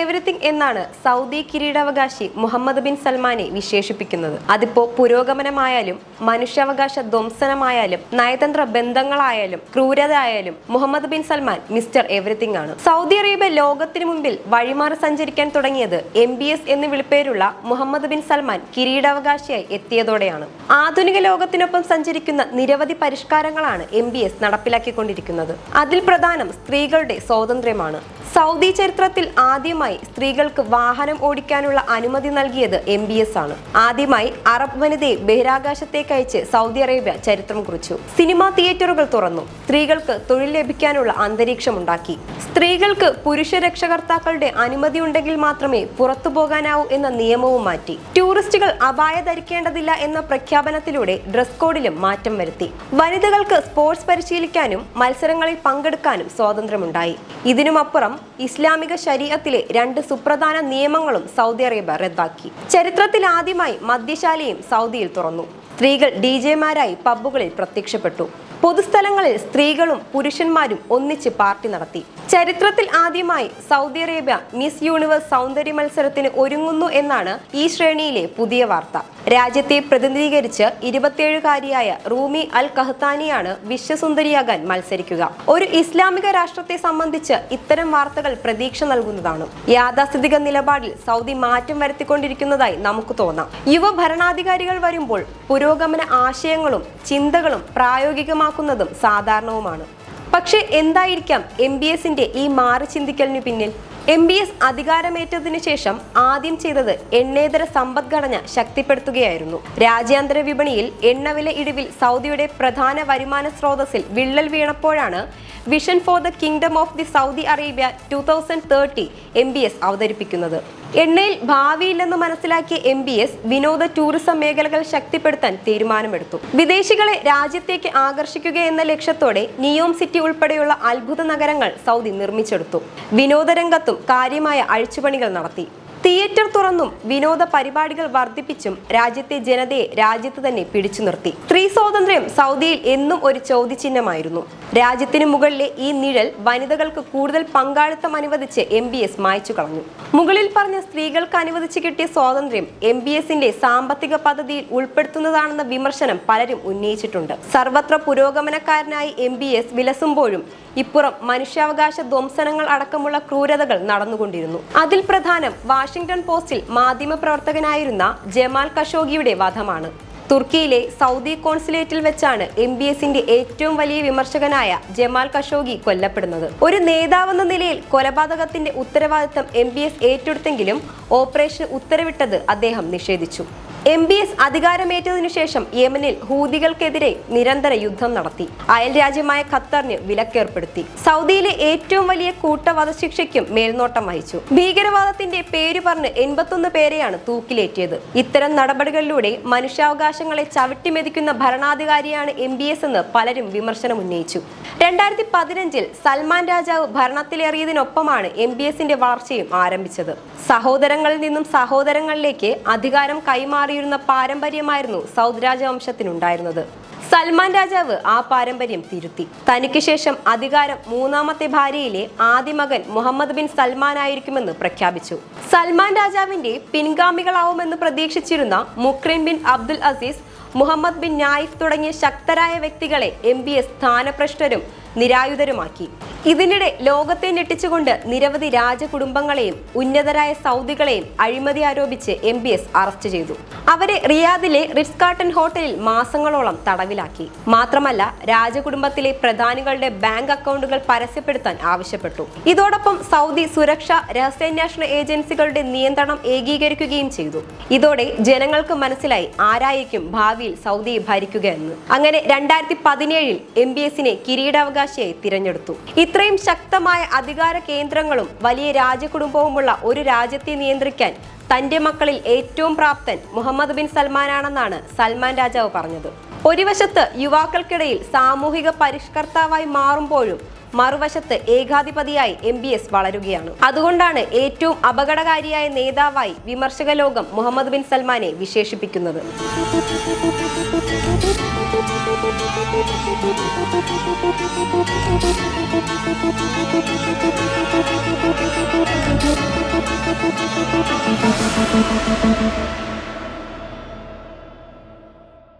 Everything എന്നാണ് Saudi കിരീടാവകാശി Muhammad bin സൽമാനെ വിശേഷിപ്പിക്കുന്നത്. അതിപ്പോ പുരോഗമനമായാലും മനുഷ്യാവകാശ ധ്വംസനമായാലും നയതന്ത്ര ബന്ധങ്ങളായാലും ക്രൂരത ആയാലും Mohammed bin Salman mister everything ആണ്. സൗദി അറേബ്യ ലോകത്തിനു മുമ്പിൽ വഴിമാറി സഞ്ചരിക്കാൻ തുടങ്ങിയത് എം ബി എസ് എന്ന് വിളിപ്പേരുള്ള മുഹമ്മദ് ബിൻ സൽമാൻ കിരീടാവകാശിയായി എത്തിയതോടെയാണ്. ആധുനിക ലോകത്തിനൊപ്പം സഞ്ചരിക്കുന്ന നിരവധി പരിഷ്കാരങ്ങളാണ് എം ബി എസ് നടപ്പിലാക്കിക്കൊണ്ടിരിക്കുന്നത്. അതിൽ പ്രധാനം സ്ത്രീകളുടെ സ്വാതന്ത്ര്യമാണ്. സൗദി ചരിത്രത്തിൽ ആദ്യമായി സ്ത്രീകൾക്ക് വാഹനം ഓടിക്കാനുള്ള അനുമതി നൽകിയത് എം ബി എസ് ആണ്. ആദ്യമായി അറബ് വനിതയെ ബഹിരാകാശത്തേക്ക് അയച്ച് സൗദി അറേബ്യ ചരിത്രം കുറിച്ചു. സിനിമാ തിയേറ്ററുകൾ തുറന്നു. സ്ത്രീകൾക്ക് തൊഴിൽ ലഭിക്കാനുള്ള അന്തരീക്ഷം ഉണ്ടാക്കി സ്ത്രീകൾക്ക് പുരുഷ രക്ഷകർത്താക്കളുടെ അനുമതി ഉണ്ടെങ്കിൽ മാത്രമേ പുറത്തു പോകാനാവൂ എന്ന നിയമവും മാറ്റി. ടൂറിസ്റ്റുകൾ അപായ ധരിക്കേണ്ടതില്ല എന്ന പ്രഖ്യാപനത്തിലൂടെ ഡ്രസ് കോഡിലും മാറ്റം വരുത്തി. വനിതകൾക്ക് സ്പോർട്സ് പരിശീലിക്കാനും മത്സരങ്ങളിൽ പങ്കെടുക്കാനും സ്വാതന്ത്ര്യമുണ്ടായി. ഇതിനുമപ്പുറം ഇസ്ലാമിക ശരീഅത്തിലെ രണ്ട് സുപ്രധാന നിയമങ്ങളും സൗദി അറേബ്യ റദ്ദാക്കി. ചരിത്രത്തിൽ ആദ്യമായി മദ്യശാലയും സൗദിയിൽ തുറന്നു. സ്ത്രീകൾ ഡി ജെമാരായി പബ്ബുകളിൽ പ്രത്യക്ഷപ്പെട്ടു. പൊതുസ്ഥലങ്ങളിൽ സ്ത്രീകളും പുരുഷന്മാരും ഒന്നിച്ച് പാർട്ടി നടത്തി. ചരിത്രത്തിൽ ആദ്യമായി സൗദി അറേബ്യ മിസ് യൂണിവേഴ്സ് സൗന്ദര്യ മത്സരത്തിന് ഒരുങ്ങുന്നു എന്നാണ് ഈ ശ്രേണിയിലെ പുതിയ വാർത്ത. രാജ്യത്തെ പ്രതിനിധീകരിച്ച് ഇരുപത്തിയേഴുകാരിയായ റൂമി അൽ കഹ്താനിയാണ് വിശ്വസുന്ദരിയാകാൻ മത്സരിക്കുക. ഒരു ഇസ്ലാമിക രാഷ്ട്രത്തെ സംബന്ധിച്ച് ഇത്തരം വാർത്തകൾ പ്രതീക്ഷ നൽകുന്നതാണ്. യാഥാസ്ഥിതിക നിലപാടിൽ സൗദി മാറ്റം വരുത്തിക്കൊണ്ടിരിക്കുന്നതായി നമുക്ക് തോന്നാം. യുവ ഭരണാധികാരികൾ വരുമ്പോൾ പുരോഗമന ആശയങ്ങളും ചിന്തകളും പ്രായോഗികമാക്കുന്നതും സാധാരണവുമാണ്. പക്ഷേ എന്തായിരിക്കാം എം ബി എസിന്റെ ഈ മാറി ചിന്തിക്കലിനു പിന്നിൽ? എം ബി എസ് അധികാരമേറ്റതിനു ശേഷം ആദ്യം ചെയ്തത് എണ്ണേതര സമ്പദ്ഘടന ശക്തിപ്പെടുത്തുകയായിരുന്നു. രാജ്യാന്തര വിപണിയിൽ എണ്ണവില ഇടിവിൽ സൗദിയുടെ പ്രധാന വരുമാന സ്രോതസ്സിൽ വിള്ളൽ വീണപ്പോഴാണ് vision for the kingdom of the Saudi Arabia two thousand thirty M B S അവതരിപ്പിക്കുന്നത്. എണ്ണയിൽ ഭാവിയില്ലെന്ന് മനസ്സിലാക്കിയ എം ബി എസ് വിനോദ ടൂറിസം മേഖലകൾ ശക്തിപ്പെടുത്താൻ തീരുമാനമെടുത്തു. വിദേശികളെ രാജ്യത്തേക്ക് ആകർഷിക്കുക എന്ന ലക്ഷ്യത്തോടെ നിയോം സിറ്റി ഉൾപ്പെടെയുള്ള അത്ഭുത നഗരങ്ങൾ സൗദി നിർമ്മിച്ചെടുത്തു. വിനോദരംഗത്തും കാര്യമായ അഴിച്ചുപണികൾ നടത്തി. തിയേറ്റർ തുറന്നും വിനോദ പരിപാടികൾ വർദ്ധിപ്പിച്ചും രാജ്യത്തെ ജനതയെ രാജ്യത്ത് തന്നെ പിടിച്ചു നിർത്തി. സ്ത്രീ സ്വാതന്ത്ര്യം സൗദിയിൽ എന്നും ഒരു ചോദ്യചിഹ്നമായിരുന്നു. രാജ്യത്തിനു മുകളിലെ ഈ നിഴൽ വനിതകൾക്ക് കൂടുതൽ പങ്കാളിത്തം അനുവദിച്ച് എം ബി എസ് മായച്ചു കളഞ്ഞു. മുകളിൽ പറഞ്ഞ സ്ത്രീകൾക്ക് അനുവദിച്ചു കിട്ടിയ സ്വാതന്ത്ര്യം എം ബി എസിന്റെ സാമ്പത്തിക പദ്ധതിയിൽ ഉൾപ്പെടുത്തുന്നതാണെന്ന വിമർശനം പലരും ഉന്നയിച്ചിട്ടുണ്ട്. സർവത്ര പുരോഗമനക്കാരനായി എം ബി എസ് വിലസുമ്പോഴും ഇപ്പുറം മനുഷ്യാവകാശ ധ്വംസനങ്ങൾ അടക്കമുള്ള ക്രൂരതകൾ നടന്നുകൊണ്ടിരുന്നു. അതിൽ പ്രധാനം വാഷിംഗ്ടൺ പോസ്റ്റിൽ മാധ്യമപ്രവർത്തകനായിരുന്ന ജമാൽ കഷോഗിയുടെ വധമാണ്. തുർക്കിയിലെ സൗദി കോൺസുലേറ്റിൽ വെച്ചാണ് എം ബി എസിന്റെ ഏറ്റവും വലിയ വിമർശകനായ ജമാൽ കഷോഗി കൊല്ലപ്പെടുന്നത്. ഒരു നേതാവെന്ന നിലയിൽ കൊലപാതകത്തിന്റെ ഉത്തരവാദിത്തം എം ബി എസ് ഏറ്റെടുത്തെങ്കിലും ഓപ്പറേഷൻ ഉത്തരവിട്ടത് അദ്ദേഹം നിഷേധിച്ചു. എം ബി എസ് അധികാരമേറ്റതിനു ശേഷം യമനിൽ ഹൂതികൾക്കെതിരെ നിരന്തര യുദ്ധം നടത്തി. അയൽ രാജ്യമായ ഖത്തറിന് വിലക്കേർപ്പെടുത്തി. സൗദിയിലെ ഏറ്റവും വലിയ കൂട്ടവധശിക്ഷയ്ക്കും മേൽനോട്ടം വഹിച്ചു. ഭീകരവാദത്തിന്റെ പേര് പറഞ്ഞ് എൺപത്തൊന്ന് പേരെയാണ് തൂക്കിലേറ്റിയത്. ഇത്തരം നടപടികളിലൂടെ മനുഷ്യാവകാശങ്ങളെ ചവിട്ടിമെതിക്കുന്ന ഭരണാധികാരിയാണ് എം ബി എസ് എന്ന് പലരും വിമർശനം ഉന്നയിച്ചു രണ്ടായിരത്തി പതിനഞ്ചിൽ സൽമാൻ രാജാവ് ഭരണത്തിലേറിയതിനൊപ്പമാണ് എം ബി എസിന്റെ വളർച്ചയും ആരംഭിച്ചത്. സഹോദരങ്ങളിൽ നിന്നും സഹോദരങ്ങളിലേക്ക് അധികാരം കൈമാറിയിരുന്ന പാരമ്പര്യമായിരുന്നു സൗദ് രാജവംശത്തിനുണ്ടായിരുന്നത്. സൽമാൻ രാജാവ് ആ പാരമ്പര്യം തിരുത്തി. തനിക്ക് ശേഷം അധികാരം മൂന്നാമത്തെ ഭാര്യയിലെ ആദ്യ മകൻ മുഹമ്മദ് ബിൻ സൽമാൻ ആയിരിക്കുമെന്ന് പ്രഖ്യാപിച്ചു. സൽമാൻ രാജാവിന്റെ പിൻഗാമികളാവുമെന്ന് പ്രതീക്ഷിച്ചിരുന്ന Muqrin bin Abdul Aziz Mohammed bin Nayef തുടങ്ങിയ ശക്തരായ വ്യക്തികളെ എം ബി എസ് സ്ഥാനഭ്രഷ്ടരും നിരായുധരുമാക്കി. ഇതിനിടെ ലോകത്തെ ഞെട്ടിച്ചുകൊണ്ട് നിരവധി രാജകുടുംബങ്ങളെയും ഉന്നതരായ സൗദികളെയും അഴിമതി ആരോപിച്ച് എം അറസ്റ്റ് ചെയ്തു. അവരെ റിയാദിലെ റിറ്റ്സ് കാർട്ടൺ ഹോട്ടലിൽ മാസങ്ങളോളം തടവിലാക്കി. മാത്രമല്ല രാജകുടുംബത്തിലെ പ്രധാനികളുടെ ബാങ്ക് അക്കൗണ്ടുകൾ പരസ്യപ്പെടുത്താൻ ആവശ്യപ്പെട്ടു. ഇതോടൊപ്പം സൗദി സുരക്ഷ രഹസ്യാന്വേഷണ ഏജൻസികളുടെ നിയന്ത്രണം ഏകീകരിക്കുകയും ചെയ്തു. ഇതോടെ ജനങ്ങൾക്ക് മനസ്സിലായി ആരായിരിക്കും ഭാവിയിൽ സൗദിയെ ഭരിക്കുക എന്ന് അങ്ങനെ രണ്ടായിരത്തി പതിനേഴിൽ എം ബി എസിനെ കിരീടാവകാശിയായി തിരഞ്ഞെടുത്തു. ഇത്രയും ശക്തമായ അധികാര കേന്ദ്രങ്ങളും വലിയ രാജകുടുംബവുമുള്ള ഒരു രാജ്യത്തെ നിയന്ത്രിക്കാൻ തന്റെ മക്കളിൽ ഏറ്റവും പ്രാപ്തൻ മുഹമ്മദ് ബിൻ സൽമാനാണെന്നാണ് സൽമാൻ രാജാവ് പറഞ്ഞത്. ഒരു വശത്ത് യുവാക്കൾക്കിടയിൽ സാമൂഹിക പരിഷ്കർത്താവായി മാറുമ്പോഴും മറുവശത്ത് ഏകാധിപതിയായി എം ബി എസ് വളരുകയാണ് അതുകൊണ്ടാണ് ഏറ്റവും അപകടകാരിയായ നേതാവായി വിമർശക ലോകം മുഹമ്മദ് ബിൻ സൽമാനെ വിശേഷിപ്പിക്കുന്നത്.